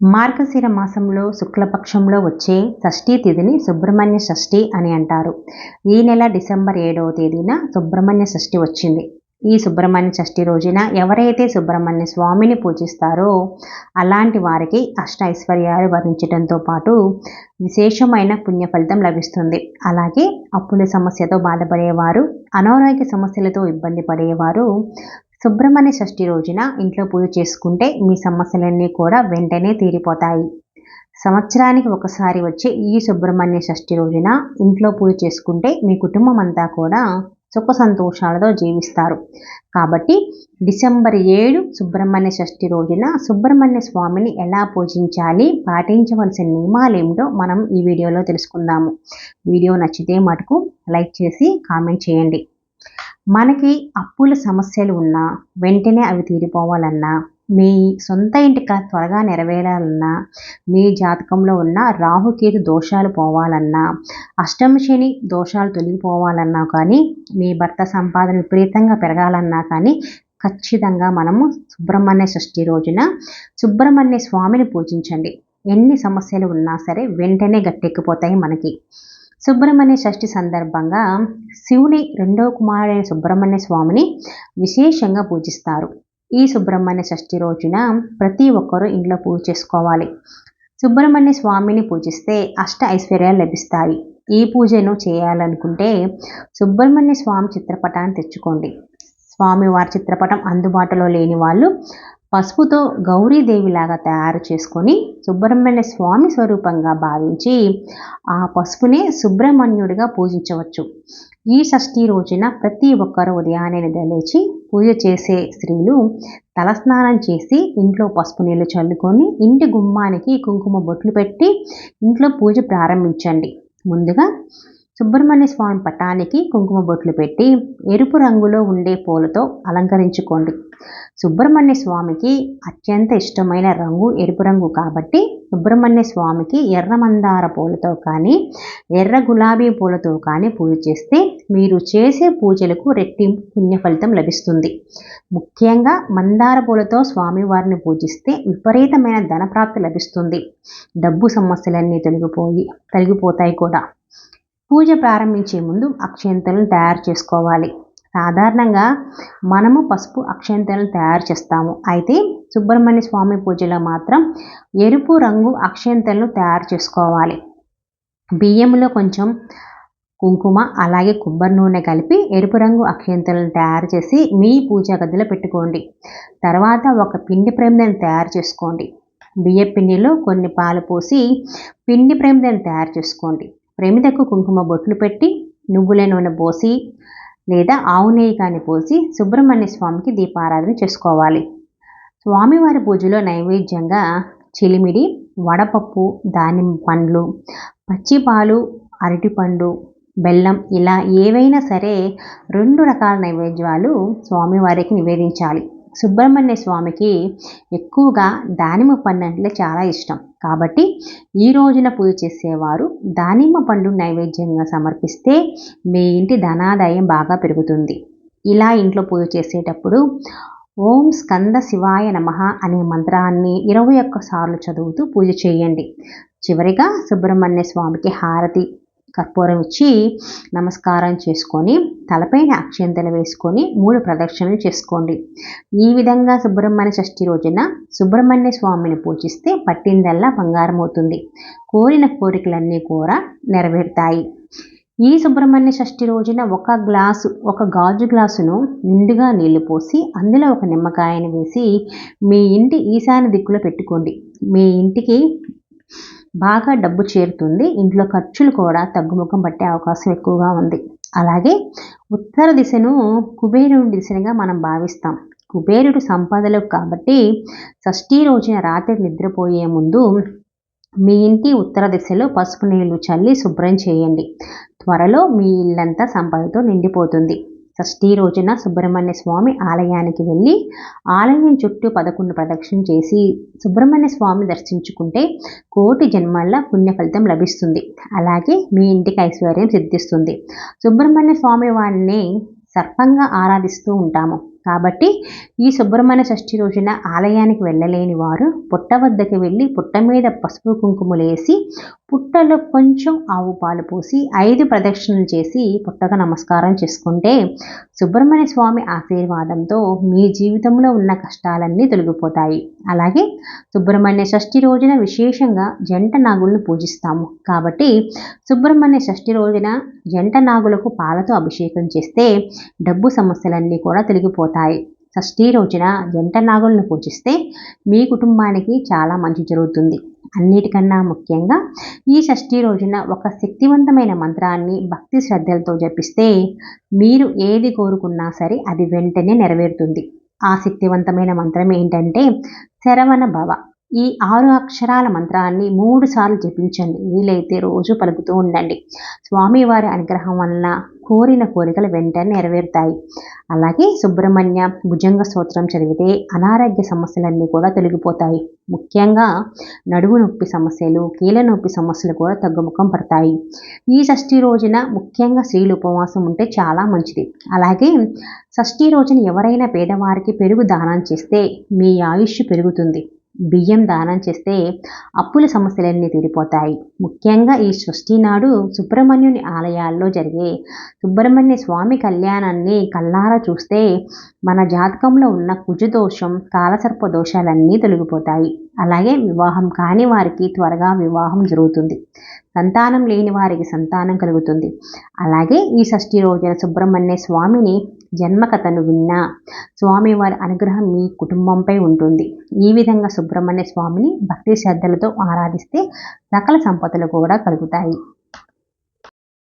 మార్గశిర మాసంలో శుక్లపక్షంలో వచ్చే షష్ఠీ తిథిని సుబ్రహ్మణ్య షష్ఠి అని అంటారు. ఈ నెల డిసెంబర్ ఏడవ తేదీన సుబ్రహ్మణ్య షష్ఠి వచ్చింది. ఈ సుబ్రహ్మణ్య షష్ఠి రోజున ఎవరైతే సుబ్రహ్మణ్య స్వామిని పూజిస్తారో అలాంటి వారికి అష్ట ఐశ్వర్యాలు వరించడంతో పాటు విశేషమైన పుణ్య ఫలితం లభిస్తుంది. అలాగే అప్పుల సమస్యతో బాధపడేవారు అనారోగ్య సమస్యలతో ఇబ్బంది పడేవారు సుబ్రహ్మణ్య షష్ఠి రోజున ఇంట్లో పూజ చేసుకుంటే మీ సమస్యలన్నీ కూడా వెంటనే తీరిపోతాయి. సంవత్సరానికి ఒకసారి వచ్చే ఈ సుబ్రహ్మణ్య షష్ఠి రోజున ఇంట్లో పూజ చేసుకుంటే మీ కుటుంబం అంతా కూడా సుఖ సంతోషాలతో జీవిస్తారు. కాబట్టి డిసెంబర్ ఏడు సుబ్రహ్మణ్య షష్ఠి రోజున సుబ్రహ్మణ్య స్వామిని ఎలా పూజించాలి పాటించవలసిన నియమాలు ఏమిటో మనం ఈ వీడియోలో తెలుసుకుందాము. వీడియో నచ్చితే మటుకు లైక్ చేసి కామెంట్ చేయండి. మనకి అప్పుల సమస్యలు ఉన్నా వెంటనే అవి తీరిపోవాలన్నా మీ సొంత ఇంటికి త్వరగా నెరవేరాలన్నా మీ జాతకంలో ఉన్న రాహుకేతు దోషాలు పోవాలన్నా అష్టమ శని దోషాలు తొలగిపోవాలన్నా కానీ మీ భర్త సంపాదన విపరీతంగా పెరగాలన్నా కానీ ఖచ్చితంగా మనము సుబ్రహ్మణ్య షష్ఠి రోజున సుబ్రహ్మణ్య స్వామిని పూజించండి. ఎన్ని సమస్యలు ఉన్నా సరే వెంటనే గట్టెక్కిపోతాయి మనకి. సుబ్రహ్మణ్య షష్ఠి సందర్భంగా శివుని రెండవ కుమారుడైన సుబ్రహ్మణ్య స్వామిని విశేషంగా పూజిస్తారు. ఈ సుబ్రహ్మణ్య షష్ఠి రోజున ప్రతి ఒక్కరూ ఇంట్లో పూజ చేసుకోవాలి. సుబ్రహ్మణ్య స్వామిని పూజిస్తే అష్ట ఐశ్వర్యాలు లభిస్తాయి. ఈ పూజను చేయాలనుకుంటే సుబ్రహ్మణ్య స్వామి చిత్రపటాన్ని తెచ్చుకోండి. స్వామివారి చిత్రపటం అందుబాటులో లేని వాళ్ళు పసుపుతో గౌరీదేవిలాగా తయారు చేసుకొని సుబ్రహ్మణ్య స్వామి స్వరూపంగా భావించి ఆ పసుపునే సుబ్రహ్మణ్యుడిగా పూజించవచ్చు. ఈ షష్ఠి రోజున ప్రతి ఒక్కరు ఉదయాన్నే నిద్రలేచి పూజ చేసే స్త్రీలు తలస్నానం చేసి ఇంట్లో పసుపు నీళ్ళు చల్లుకొని ఇంటి గుమ్మానికి కుంకుమ బొట్లు పెట్టి ఇంట్లో పూజ ప్రారంభించండి. ముందుగా సుబ్రహ్మణ్య స్వామి పటానికి కుంకుమ బొట్లు పెట్టి ఎరుపు రంగులో ఉండే పూలతో అలంకరించుకోండి. సుబ్రహ్మణ్య స్వామికి అత్యంత ఇష్టమైన రంగు ఎరుపు రంగు కాబట్టి సుబ్రహ్మణ్య స్వామికి ఎర్ర మందార పూలతో కానీ ఎర్ర గులాబీ పూలతో కానీ పూజ చేస్తే మీరు చేసే పూజలకు రెట్టింపు పుణ్య ఫలితం లభిస్తుంది. ముఖ్యంగా మందార పూలతో స్వామివారిని పూజిస్తే విపరీతమైన ధనప్రాప్తి లభిస్తుంది. డబ్బు సమస్యలన్నీ తొలగిపోయి తొలగిపోతాయి కూడా. పూజ ప్రారంభించే ముందు అక్షంతలను తయారు చేసుకోవాలి. సాధారణంగా మనము పసుపు అక్షంతలను తయారు చేస్తాము. అయితే సుబ్రహ్మణ్య స్వామి పూజలో మాత్రం ఎరుపు రంగు అక్షంతలను తయారు చేసుకోవాలి. బియ్యంలో కొంచెం కుంకుమ అలాగే కొబ్బరి నూనె కలిపి ఎరుపు రంగు అక్షంతలను తయారు చేసి మీ పూజా గదిలో పెట్టుకోండి. తర్వాత ఒక పిండి ప్రేమిదని తయారు చేసుకోండి. బియ్య పిండిలో కొన్ని పాలు పోసి పిండి ప్రమిదను తయారు చేసుకోండి. ప్రమిదకు కుంకుమ బొట్లు పెట్టి నువ్వుల నూనె పోసి లేదా ఆవు నెయ్యి కానీ పోసి సుబ్రహ్మణ్య స్వామికి దీపారాధన చేసుకోవాలి. స్వామివారి పూజలో నైవేద్యంగా చిలిమిడి వడపప్పు దానిమ్మ పండ్లు పచ్చిపాలు అరటిపండు బెల్లం ఇలా ఏవైనా సరే రెండు రకాల నైవేద్యాలు స్వామివారికి నివేదించాలి. సుబ్రహ్మణ్య స్వామికి ఎక్కువగా దానిమ్మ పండు అంటే చాలా ఇష్టం. కాబట్టి ఈ రోజున పూజ చేసేవారు దానిమ్మ పండు నైవేద్యంగా సమర్పిస్తే మీ ఇంటి ధనాదాయం బాగా పెరుగుతుంది. ఇలా ఇంట్లో పూజ చేసేటప్పుడు ఓం స్కంద శివాయ నమ అనే మంత్రాన్ని ఇరవై ఒక్క సార్లు చదువుతూ పూజ చేయండి. చివరిగా సుబ్రహ్మణ్య స్వామికి హారతి. కర్పూరం ఇచ్చి నమస్కారం చేసుకొని తలపైన అక్షంతలు వేసుకొని మూడు ప్రదక్షిణలు చేసుకోండి. ఈ విధంగా సుబ్రహ్మణ్య షష్ఠి రోజున సుబ్రహ్మణ్య స్వామిని పూజిస్తే పట్టిందల్లా బంగారం అవుతుంది. కోరిన కోరికలన్నీ కూడా నెరవేరుతాయి. ఈ సుబ్రహ్మణ్య షష్ఠి రోజున ఒక గ్లాసు ఒక గాజు గ్లాసును నిండుగా నీళ్ళు పోసి అందులో ఒక నిమ్మకాయను వేసి మీ ఇంటి ఈశాన్య దిక్కులో పెట్టుకోండి. మీ ఇంటికి బాగా డబ్బు చేరుతుంది. ఇంట్లో ఖర్చులు కూడా తగ్గుముఖం పట్టే అవకాశం ఎక్కువగా ఉంది. అలాగే ఉత్తర దిశను కుబేరుడి దిశగా మనం భావిస్తాం. కుబేరుడు సంపదలు కాబట్టి షష్ఠీ రోజున రాత్రి నిద్రపోయే ముందు మీ ఇంటి ఉత్తర దిశలో పసుపు నీళ్ళు చల్లి శుభ్రం చేయండి. త్వరలో మీ ఇల్లంతా సంపదతో నిండిపోతుంది. షష్ఠీ రోజున సుబ్రహ్మణ్య స్వామి ఆలయానికి వెళ్ళి ఆలయం చుట్టూ పదకొండు ప్రదక్షిణ చేసి సుబ్రహ్మణ్య స్వామి దర్శించుకుంటే కోటి జన్మల పుణ్య ఫలితం లభిస్తుంది. అలాగే మీ ఇంటికి ఐశ్వర్యం సిద్ధిస్తుంది. సుబ్రహ్మణ్య స్వామి వారిని సర్పంగా ఆరాధిస్తూ ఉంటాము. కాబట్టి ఈ సుబ్రహ్మణ్య షష్ఠి రోజున ఆలయానికి వెళ్ళలేని వారు పుట్ట వద్దకు వెళ్ళి పుట్ట మీద పసుపు కుంకుమలేసి పుట్టలో కొంచెం ఆవు పాలు పోసి ఐదు ప్రదక్షిణలు చేసి పుట్టకు నమస్కారం చేసుకుంటే సుబ్రహ్మణ్య స్వామి ఆశీర్వాదంతో మీ జీవితంలో ఉన్న కష్టాలన్నీ తొలగిపోతాయి. అలాగే సుబ్రహ్మణ్య షష్ఠి రోజున విశేషంగా జంట నాగులను పూజిస్తాము. కాబట్టి సుబ్రహ్మణ్య షష్ఠి రోజున జంట నాగులకు పాలతో అభిషేకం చేస్తే డబ్బు సమస్యలన్నీ కూడా తొలగిపోతాయి. షష్ఠి రోజున జంట నాగులను పూజిస్తే మీ కుటుంబానికి చాలా మంచి జరుగుతుంది. అన్నిటికన్నా ముఖ్యంగా ఈ షష్ఠి రోజున ఒక శక్తివంతమైన మంత్రాన్ని భక్తి శ్రద్ధలతో జపిస్తే మీరు ఏది కోరుకున్నా సరే అది వెంటనే నెరవేరుతుంది. ఆ శక్తివంతమైన మంత్రం ఏంటంటే శరవణ భవ. ఈ ఆరు అక్షరాల మంత్రాన్ని మూడు సార్లు జపించండి. వీలైతే రోజు పలుకుతూ ఉండండి. స్వామివారి అనుగ్రహం వలన కోరిన కోరికలు వెంటనే నెరవేరుతాయి. అలాగే సుబ్రహ్మణ్య భుజంగ స్తోత్రం చదివితే అనారోగ్య సమస్యలన్నీ కూడా తొలగిపోతాయి. ముఖ్యంగా నడుము నొప్పి సమస్యలు కీళ్ళ నొప్పి సమస్యలు కూడా తగ్గుముఖం పడతాయి. ఈ షష్ఠి రోజున ముఖ్యంగా స్త్రీలు ఉపవాసం ఉంటే చాలా మంచిది. అలాగే షష్ఠి రోజున ఎవరైనా పేదవారికి పెరుగు దానం చేస్తే మీ ఆయుష్ పెరుగుతుంది. బియ్యం దానం చేస్తే అప్పుల సమస్యలన్నీ తీరిపోతాయి. ముఖ్యంగా ఈ సృష్టి నాడు సుబ్రహ్మణ్యుని ఆలయాల్లో జరిగే సుబ్రహ్మణ్య స్వామి కళ్యాణాన్ని కల్లారా చూస్తే మన జాతకంలో ఉన్న కుజుదోషం కాలసర్ప దోషాలన్నీ తొలగిపోతాయి. అలాగే వివాహం కాని వారికి త్వరగా వివాహం జరుగుతుంది. సంతానం లేని వారికి సంతానం కలుగుతుంది. అలాగే ఈ షష్ఠి రోజున సుబ్రహ్మణ్య స్వామిని జన్మకథను విన్నా స్వామివారి అనుగ్రహం మీ కుటుంబంపై ఉంటుంది. ఈ విధంగా సుబ్రహ్మణ్య స్వామిని భక్తి శ్రద్ధలతో ఆరాధిస్తే సకల సంపదలు కూడా కలుగుతాయి.